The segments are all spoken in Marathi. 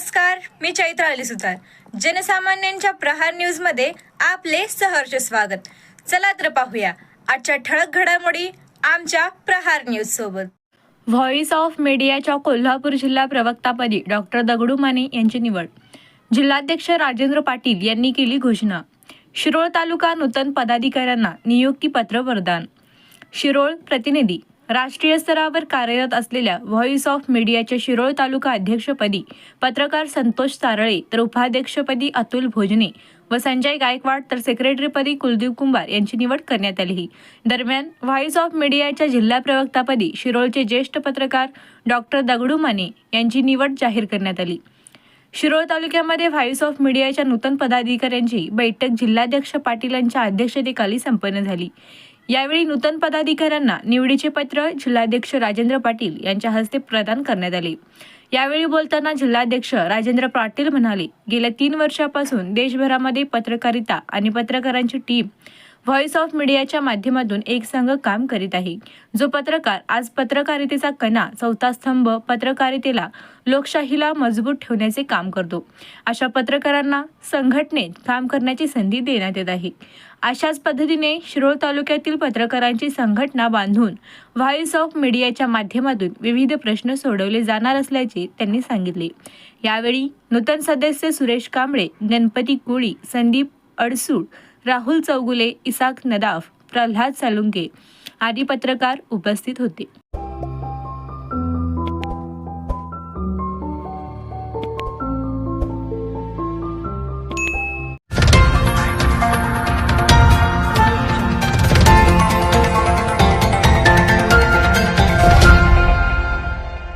नमस्कार मी चैत्राली सुतार. जनसामान्यांच्या प्रहार न्यूजमध्ये आपले सहर्ष स्वागत. चला तर पाहूया आजच्या ठळक घडामोडी आमच्या प्रहार न्यूज सोबत. व्हॉइस ऑफ मीडियाच्या कोल्हापूर जिल्हा प्रवक्तापदी डॉक्टर दगडू माने यांची निवड. जिल्हाध्यक्ष राजेंद्र पाटील यांनी केली घोषणा. शिरोळ तालुका नूतन पदाधिकाऱ्यांना नियुक्तीपत्र वरदान. शिरोळ प्रतिनिधी राष्ट्रीय स्तरावर कार्यरत असलेल्या व्हॉइस ऑफ मीडियाच्या शिरोळ तालुका अध्यक्षपदी पत्रकार संतोष सारळे तर उपाध्यक्षपदी अतुल भोजने व संजय गायकवाड तर सेक्रेटरीपदी कुलदीप कुंभार यांची निवड करण्यात आली दरम्यान व्हॉइस ऑफ मीडियाच्या जिल्हा प्रवक्तापदी शिरोळचे ज्येष्ठ पत्रकार डॉक्टर दगडू माने यांची निवड जाहीर करण्यात आली. शिरोळ तालुक्यामध्ये व्हॉइस ऑफ मीडियाच्या नूतन पदाधिकाऱ्यांची बैठक जिल्हाध्यक्ष पाटील यांच्या अध्यक्षतेखाली संपन्न झाली. यावेळी नूतन पदाधिकाऱ्यांना निवडीचे पत्र जिल्हाध्यक्ष राजेंद्र पाटील यांच्या हस्ते प्रदान करण्यात आले. यावेळी बोलताना जिल्हाध्यक्ष राजेंद्र पाटील म्हणाले गेल्या तीन वर्षापासून देशभरामध्ये पत्रकारिता आणि पत्रकारांची टीम व्हॉइस ऑफ मीडियाच्या माध्यमातून एक संघ काम करीत आहे. जो पत्रकार आज पत्रकारितेचा कणा चौथा स्तंभ पत्रकारितेला लोकशाहीला मजबूत ठेवण्याचे काम करतो. अशा पत्रकारांना संघटनेत काम करण्याची संधी देण्यात येत आहे. अशाच पद्धतीने शिरोळ तालुक्यातील पत्रकारांची संघटना बांधून व्हॉइस ऑफ मीडियाच्या माध्यमातून विविध प्रश्न सोडवले जाणार असल्याचे त्यांनी सांगितले. यावेळी नूतन सदस्य सुरेश कांबळे गणपती कोळी संदीप अडसूळ राहुल चौगुले इसाक नदाफ प्रल्हाद सालुंके आदी पत्रकार उपस्थित होते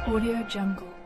Audio Jungle.